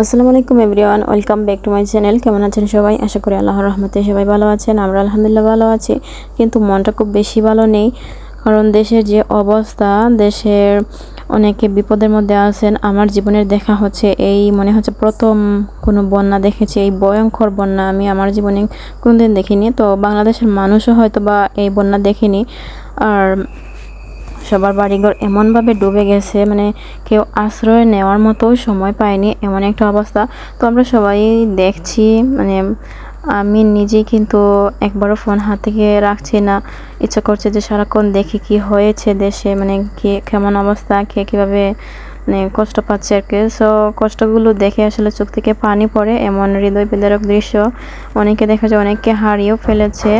আসসালামু আলাইকুম everyone, welcome back to my channel. কেমন আছেন সবাই? আশা করি আল্লাহর রহমতে সবাই ভালো আছেন, আমরা আলহামদুলিল্লাহ ভালো আছি। কিন্তু মনটা খুব বেশি ভালো নেই, কারণ দেশের যে অবস্থা, দেশের অনেকে বিপদের মধ্যে আছেন। আমার জীবনের দেখা হচ্ছে এই, মনে হচ্ছে প্রথম কোনো বন্যা দেখেছি, এই ভয়ঙ্কর বন্যা। আমি আমার জীবনে কোনোদিন দেখিনি। তো বাংলাদেশের মানুষও হয়তো বা এই বন্যা দেখেনি। আর সবার বাড়িঘর এমনভাবে ডুবে গেছে মানে কেউ আশ্রয় নেওয়ার মতো সময় পায়নি, এমন একটা অবস্থা। তো আমরা সবাই দেখছি মানে আমি নিজেই কিন্তু একবারও ফোন হাত থেকে রাখছি না। ইচ্ছা করছে যে সারাক্ষণ দেখি কি হয়েছে দেশে মানে কে কেমন অবস্থা, কে কীভাবে মানে কষ্ট পাচ্ছে আর কি। সো কষ্টগুলো দেখে আসলে চোখ থেকে পানি পড়ে, এমন হৃদয় বিদারক দৃশ্য। অনেকে দেখা যায় অনেককে হারিয়েও ফেলেছে।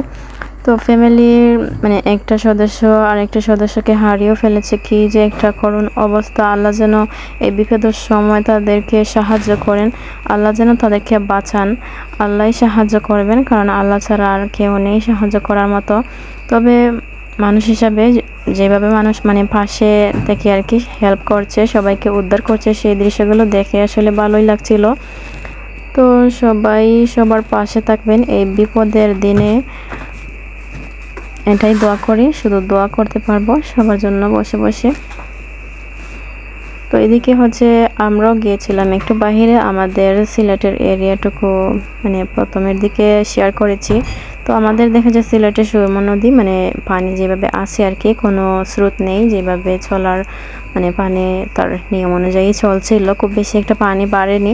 তো ফ্যামিলির মানে একটা সদস্য আরেকটা সদস্যকে হারিয়েও ফেলেছে কি যে একটা করুণ অবস্থা। আল্লাহ যেন এই বিপদের সময় তাদেরকে সাহায্য করেন। আল্লাহ যেন তাদেরকে বাঁচান। আল্লাহই সাহায্য করবেন, কারণ আল্লাহ ছাড়া আর কেউ নেই সাহায্য করার মতো। তবে মানুষ হিসাবে যেভাবে মানুষ মানে পাশে থেকে আর কি হেল্প করছে, সবাইকে উদ্ধার করছে, সেই দৃশ্যগুলো দেখে আসলে ভালোই লাগছিল। তো সবাই সবার পাশে থাকবেন এই বিপদের দিনে। এটাই দোয়া করি, শুধু দোয়া করতে পারব সবার জন্য বসে বসে। তো এদিকে হচ্ছে আমরাও গিয়েছিলাম একটু বাহিরে, আমাদের সিলেটের এরিয়াটুকু মানে প্রথমের দিকে শেয়ার করেছি। তো আমাদের দেখা যায় সিলেটের সুরমা নদী মানে পানি যেভাবে আসে আর কি, কোনো স্রোত নেই। যেভাবে চলার মানে পানি তার নিয়ম অনুযায়ী চলছিল, খুব বেশি একটা পানি বাড়েনি।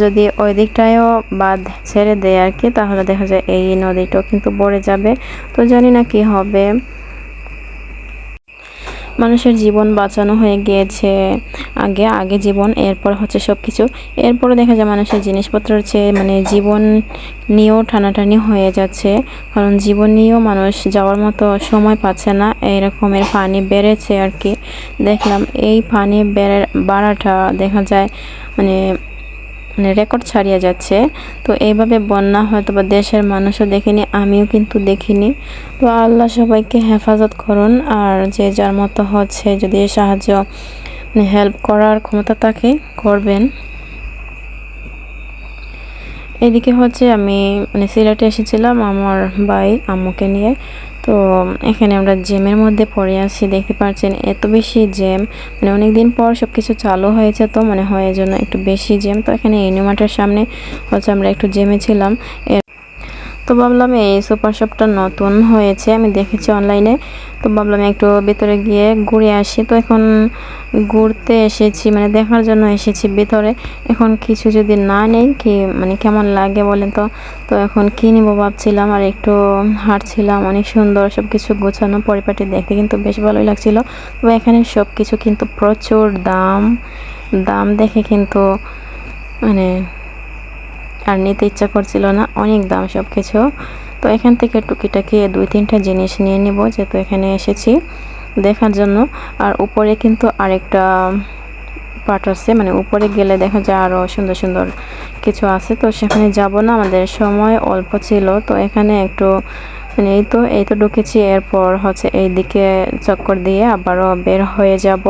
যদি ওই দিকটায়ও বাদ ছেড়ে দেয় আর কি, তাহলে দেখা যায় এই নদীটাও কিন্তু বড়ে যাবে। তো জানি না কি হবে। মানুষের জীবন বাঁচানো হয়ে গিয়েছে। আগে আগে জীবন, এরপর হচ্ছে সব কিছু এরপরে দেখা যায় মানুষের জিনিসপত্রের চেয়ে মানে জীবন নিয়েও টানাটানি হয়ে যাচ্ছে। কারণ জীবন নিয়েও মানুষ যাওয়ার মতো সময় পাচ্ছে না। এইরকমের পানি বেড়েছে আর কি। দেখলাম এই পানি বেড়ে বাড়াটা দেখা যায় মানে মানে রেকর্ড ছাড়িয়ে যাচ্ছে। তো এইভাবে বন্যা হয়তো বা দেশের মানুষও দেখেনি, আমিও কিন্তু দেখিনি। তো আল্লাহ সবাইকে হেফাজত করুন, আর যে যার মতো হচ্ছে যদি সাহায্য মানে হেল্প করার ক্ষমতা থাকে করবেন। এদিকে হচ্ছে আমি মানে সিলেটে এসেছিলাম আমার ভাই আম্মুকে নিয়ে। তো এখানে আমরা জেমের মধ্যে পড়ে আছি, দেখতে পাচ্ছেন এত বেশি জেম মানে অনেক দিন পর সব কিছু চালু হয়েছে তো মানে হয় জন্য একটু বেশি জেম তো এখানে ইনুমাটার সামনে হচ্ছে আমরা একটু জেমে ছিলাম। তো ভাবলাম এই সুপার শপটা নতুন হয়েছে, আমি দেখেছি অনলাইনে। তো ভাবলাম একটু ভেতরে গিয়ে ঘুরে আসি। তো এখন ঘুরতে এসেছি মানে দেখার জন্য এসেছি ভেতরে। এখন কিছু যদি না নেই, কি মানে কেমন লাগে বলেন তো? তো এখন কী ভাবছিলাম, আর একটু হাঁটছিলাম, অনেক সুন্দর সব কিছু গোছানো, পরিপাটি দেখতে কিন্তু বেশ ভালোই লাগছিল। তো এখানে সব কিছু কিন্তু প্রচুর দাম দাম দেখে কিন্তু মানে আর নিতে ইচ্ছা করছিল না, অনেক দাম সব কিছু তো এখান থেকে টুকিটাকি দুই তিনটা জিনিস নিয়ে নিব, যেহেতু এখানে এসেছি দেখার জন্য। আর উপরে কিন্তু আরেকটা পার্ট আছে মানে উপরে গেলে দেখা যায় আরও সুন্দর সুন্দর কিছু আছে। তো সেখানে যাব না, আমাদের সময় অল্প ছিল। তো এখানে একটু মানে এই তো এই তো ঢুকেছি। এরপর হচ্ছে এই দিকে চক্কর দিয়ে আবারও বের হয়ে যাব।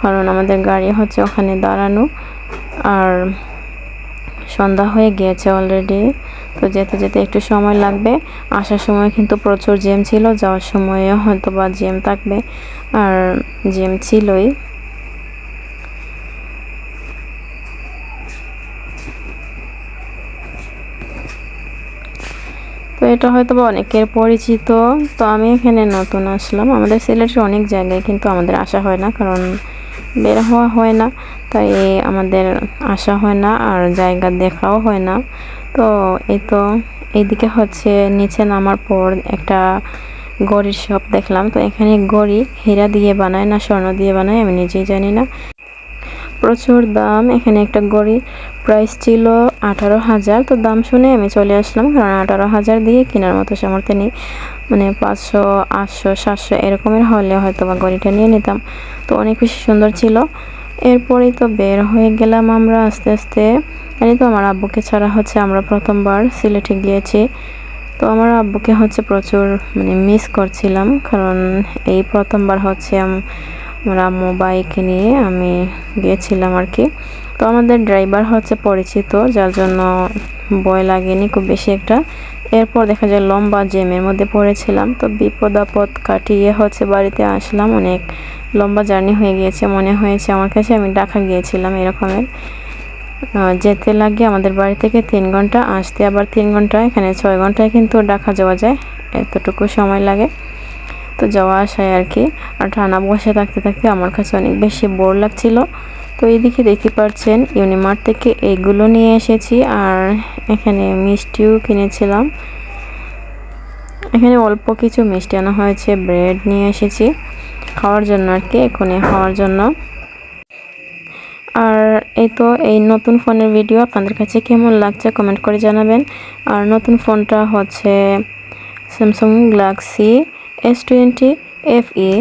কারণ আমাদের গাড়ি হচ্ছে ওখানে দাঁড়ানো। আর সন্ধ্যা হয়ে গিয়েছে অলরেডি তো যেতে যেতে একটু সময় লাগবে। আসার সময় কিন্তু প্রচুর জ্যাম ছিল, যাওয়ার সময়ে হয়তো বা জ্যাম থাকবে। আর জ্যাম ছিলই। তো এটা হয়তো বা অনেকের পরিচিত। তো আমি এখানে নতুন আসলাম। আমাদের সিলেটের অনেক জায়গায় কিন্তু আমাদের আসা হয় না, কারণ বের হওয়া হয় না। তাই আমাদের আসা হয় না আর জায়গা দেখাও হয় না। তো এই তো এইদিকে হচ্ছে নিচে নামার পর একটা গড়ির শপ দেখলাম। তো এখানে গড়ি, হীরা দিয়ে বানায় না, স্বর্ণ দিয়ে বানায় আমি নিজেই জানি না। প্রচুর দাম। এখানে একটা গড়ি প্রাইস ছিল আঠারো হাজার। তো দাম শুনে আমি চলে আসলাম। কারণ আঠারো হাজার দিয়ে কেনার মতো সামর্থ্য নেই। মানে পাঁচশো, আটশো, সাতশো এরকমের হলে হয়তো বা গড়িটা নিয়ে নিতাম। তো অনেক বেশি সুন্দর ছিল। এরপরেই তো বের হয়ে গেলাম আমরা আস্তে আস্তে। এই তো আমার আব্বুকে ছাড়া হচ্ছে আমরা প্রথমবার সিলেটে গিয়েছি। তো আমার আব্বুকে হচ্ছে প্রচুর মানে মিস করছিলাম। কারণ এই প্রথমবার হচ্ছে আমার আম্মু বাইক নিয়ে আমি গিয়েছিলাম আর কি তো আমাদের ড্রাইভার হচ্ছে পরিচিত, যার জন্য ভয় লাগেনি, খুব বেশি একটা। এরপর দেখা যায় লম্বা জেমের মধ্যে পড়েছিলাম। তো বিপদ আপদ কাটিয়ে হচ্ছে বাড়িতে আসলাম। অনেক লম্বা জার্নি হয়ে গিয়েছে, মনে হয়েছে আমার কাছে আমি ঢাকা গিয়েছিলাম এরকমের। যেতে লাগে আমাদের বাড়ি থেকে তিন ঘণ্টা, আসতে আবার তিন ঘণ্টা, এখানে ছয় ঘন্টায় কিন্তু ঢাকা যাওয়া যায়। এতটুকু সময় লাগে। তো যাওয়া আসায় আর কি আর টানা বসে থাকতে থাকতে আমার কাছে অনেক বেশি বোর লাগছিল। তো এইদিকে দেখতে পাচ্ছেন, ইউনিমার্ট থেকে এইগুলো নিয়ে এসেছি। আর এখানে মিষ্টিও কিনেছিলাম। এখানে অল্প কিছু মিষ্টি আনা হয়েছে, ব্রেড নিয়ে এসেছি। খাওয়ার জন্য আর কি এখনই খাওয়ার জন্য। আর এই তো, এই নতুন ফোনের ভিডিও আপনাদের কাছে কেমন লাগছে কমেন্ট করে জানাবেন। আর নতুন ফোনটা হচ্ছে Samsung Galaxy S twenty F E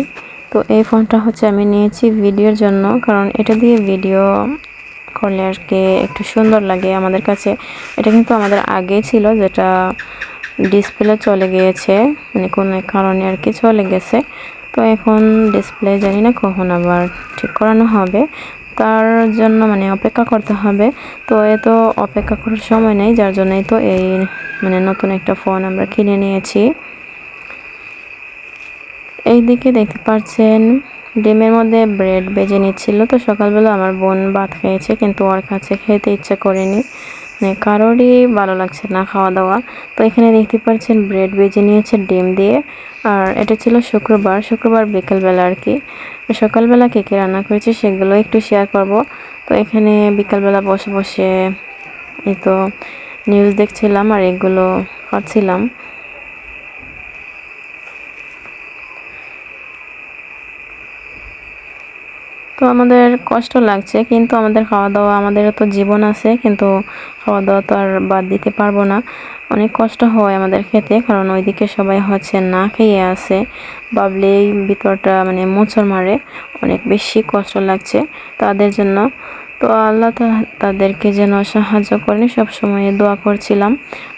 তো এই ফোনটা হচ্ছে আমি নিয়েছি ভিডিওর জন্য, কারণ এটা দিয়ে ভিডিও করলে আর কি একটু সুন্দর লাগে আমাদের কাছে। এটা কিন্তু আমাদের আগে ছিল, যেটা ডিসপ্লে চলে গিয়েছে মানে কোনো কারণে আর কি চলে গেছে। তো এখন ডিসপ্লে জানি না কখন আবার ঠিক করানো হবে। তার জন্য মানে অপেক্ষা করতে হবে। তো এত অপেক্ষা করার সময় নেই, যার জন্যই তো এই মানে নতুন একটা ফোন আমরা কিনে নিয়েছি। এই দিকে দেখতে পাচ্ছেন, ডিমের মধ্যে ব্রেড বেজে নিচ্ছিল। তো সকালবেলা আমার বোন ভাত খেয়েছে, কিন্তু ওর কাছে খেতে ইচ্ছে করেনি। মানে কারোরই ভালো লাগছে না খাওয়া দাওয়া তো এখানে দেখতে পাচ্ছেন, ব্রেড বেজে নিয়েছে ডিম দিয়ে। আর এটা ছিল শুক্রবার শুক্রবার বিকেলবেলা আর কি। সকালবেলা কে কে রান্না করেছে সেগুলো একটু শেয়ার করব। তো এখানে বিকালবেলা বসে বসে এই তো নিউজ দেখছিলাম আর এগুলো খাচ্ছিলাম তো আমাদের কষ্ট লাগছে, কিন্তু আমাদের খাওয়া দাওয়া আমাদেরও তো জীবন আছে, কিন্তু খাওয়া দাওয়া তো আর বাদ দিতে পারব না। অনেক কষ্ট হয় আমাদের খেতে, কারণ ওইদিকে সবাই হচ্ছে না খেয়ে আছে। ভাবলেই ভিতরটা মানে মোচড় মারে, অনেক বেশি কষ্ট লাগছে তাদের জন্য। তো আল্লাহ তাদেরকে যেন সাহায্য করেন সব সময় দোয়া করছিলাম।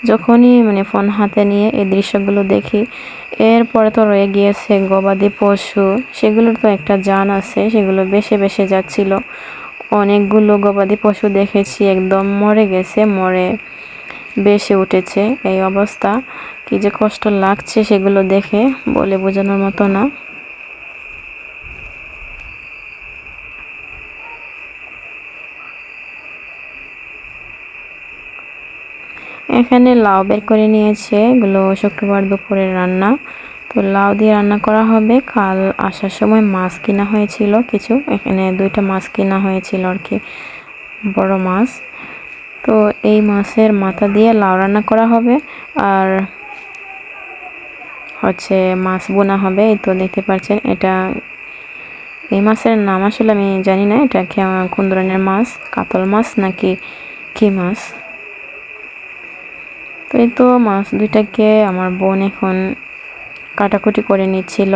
যখনই মানে ফোন হাতে নিয়ে এই দৃশ্যগুলো দেখি এরপরে তো রয়ে গিয়েছে গবাদি পশু। সেগুলোর তো একটা জান আছে, সেগুলো বেশে বেশে যাচ্ছিল। অনেকগুলো গবাদি পশু দেখেছি, একদম মরে গেছে, মরে বেশে উঠেছে। এই অবস্থা, কি যে কষ্ট লাগছে সেগুলো দেখে বলে বোঝানোর মতো না। এখানে লাউ বের করে নিয়েছে। এগুলো শুক্রবার দুপুরের রান্না। তো লাউ দিয়ে রান্না করা হবে। কাল আসার সময় মাছ কিনা হয়েছিল কিছু। এখানে দুইটা মাছ কিনা হয়েছিল আর কি, বড় মাছ। তো এই মাছের মাথা দিয়ে লাউ রান্না করা হবে। আর হচ্ছে মাছ বোনা হবে। এই তো দেখতে পাচ্ছেন, এটা এই মাছের নাম আসলে আমি জানি না। এটা কোন ধরনের মাছ? কাতল মাছ নাকি কি মাছ? তো এই তো মাছ দুইটাকে আমার বোন এখন কাটাকুটি করে নিচ্ছিল।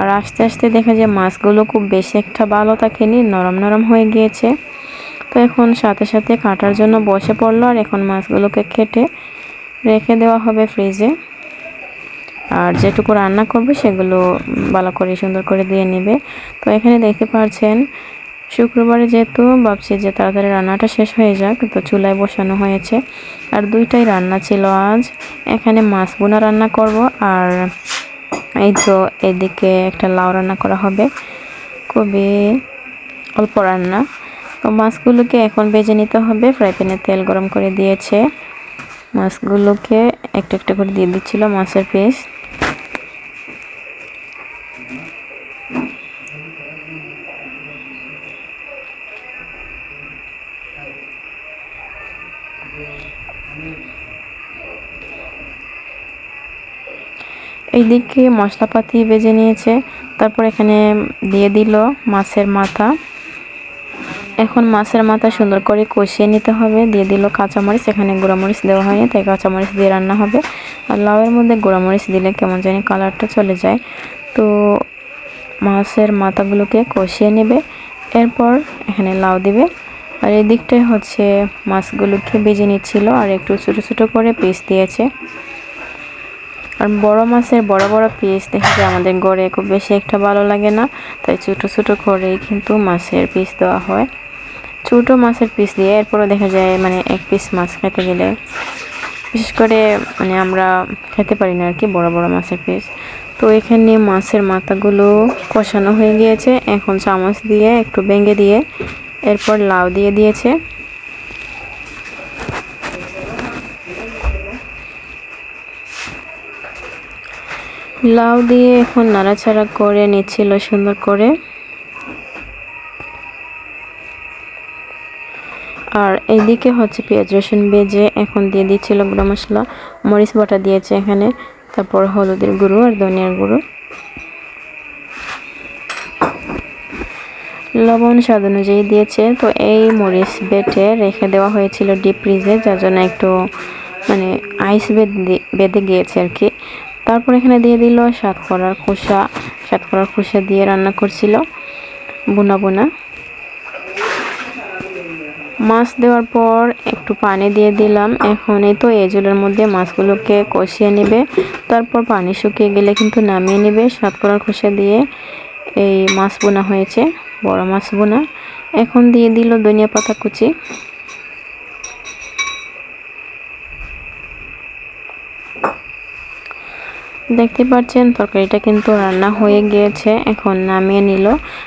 আর আস্তে আস্তে দেখা যায় মাছগুলো খুব বেশি একটা ভালো থাকেনি, নরম নরম হয়ে গিয়েছে। তো এখন সাথে সাথে কাটার জন্য বসে পড়ল আর এখন মাছগুলোকে কেটে রেখে দেওয়া হবে ফ্রিজে। আর যেটুকু রান্না করবে সেগুলো ভালো করে সুন্দর করে দিয়ে নেবে। তো এখানে দেখতে পাচ্ছেন শুক্রবারে যেহেতু ভাবছি যে তাড়াতাড়ি রান্নাটা শেষ হয়ে যাক, তো চুলায় বসানো হয়েছে। আর দুইটাই রান্না ছিল আজ। এখানে মাছ বোনা রান্না করব আর এই তো এদিকে একটা লাউ রান্না করা হবে। খুবই অল্প রান্না। তো মাছগুলোকে এখন বেজে নিতে হবে। ফ্রাই প্যানে তেল গরম করে দিয়েছে। মাছগুলোকে একটা একটা করে দিয়ে দিচ্ছিল মাছের পিস। এইদিকে মশলাপাতি বেজে নিয়েছে। তারপর এখানে দিয়ে দিল মাছের মাথা। এখন মাছের মাথা সুন্দর করে কষিয়ে নিতে হবে। দিয়ে দিল কাঁচামরিচ। এখানে গুঁড়ামরিচ দেওয়া হয়নি, তাই কাঁচামরিচ দিয়ে রান্না হবে। আর লাউয়ের মধ্যে গুঁড়ামরিচ দিলে কেমন জানি কালারটা চলে যায়। তো মাছের মাথাগুলোকে কষিয়ে নেবে। এরপর এখানে লাউ দিবে। আর এই দিকটাই হচ্ছে মাছগুলোকে বেজে নিচ্ছিল আর একটু ছোটো ছোটো করে পিস দিয়েছে। আর বড় মাছের বড় বড় পিস দেখে যে আমাদের গড়ে খুব বেশি একটা ভালো লাগে না। তাই ছোট ছোট করেই কিন্তু মাছের পিস দেওয়া হয়। ছোট মাছের পিস দিয়ে এরপরও দেখা যায় মানে এক পিস মাছ খেতে গেলে বিশেষ করে মানে আমরা খেতে পারি না আর কি বড় বড় মাছের পিস তো এখানে মাছের মাথাগুলো কষানো হয়ে গিয়েছে। এখন চামচ দিয়ে একটু ভেঙে দিয়ে এরপর লাউ দিয়ে দিয়েছে। লাউ দিয়ে এখন নাড়াচাড়া করে নিচ্ছিল, সুন্দর করে। আর এইদিকে হচ্ছে পেঁয়াজ রসুন বেজে এখন দিয়ে দিচ্ছিল গুঁড়ো মশলা। মরিচ বাটা দিয়েছে এখানে, তারপর হলুদের গুঁড়ো আর ধনিয়ার গুঁড়ো। লবণ স্বাদ অনুযায়ী দিয়েছে, তো এই মরিচ বেটে রেখে দেওয়া হয়েছিল ডিপ ফ্রিজে যার জন্য একটু মানে আইস বেঁধে বেঁধে গিয়েছে আর কি। তারপর এখানে দিয়ে দিল করার খোসা। করার খোসা দিয়ে রান্না করছিল বোনা বোনা। মাছ দেওয়ার পর একটু পানি দিয়ে দিলাম। এখন এই তো এজলের মধ্যে মাছগুলোকে কষিয়ে নেবে। তারপর পানি শুকিয়ে গেলে কিন্তু নামিয়ে নেবে। করার খোসা দিয়ে এই মাছ বোনা হয়েছে, বড় মাছ বোনা। এখন দিয়ে দিল ধনিয়া পাতা কুচি। দেখতে পাচ্ছেন, তরকারিটা কিন্তু রান্না হয়ে গিয়েছে, এখন নামিয়ে নিল।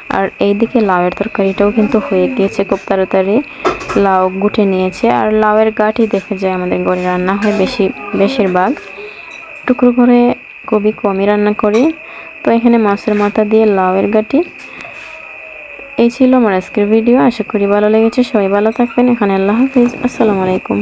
আর এইদিকে লাউয়ের তরকারিটাও কিন্তু হয়ে গিয়েছে, খুব তাড়াতাড়ি লাউ গুটে নিয়েছে। আর লাউয়ের গাঠি দেখে যায় আমাদের ঘরে রান্না হয় বেশি, বেশিরভাগ। টুকরো করে খুবই কমই রান্না করি। তো এখানে মাছের মাথা দিয়ে লাউয়ের গাটি এই ছিল আমার আজকের ভিডিও, আশা করি ভালো লেগেছে। সবাই ভালো থাকবেন। এখানে আল্লাহ হাফিজ। আসসালামু আলাইকুম।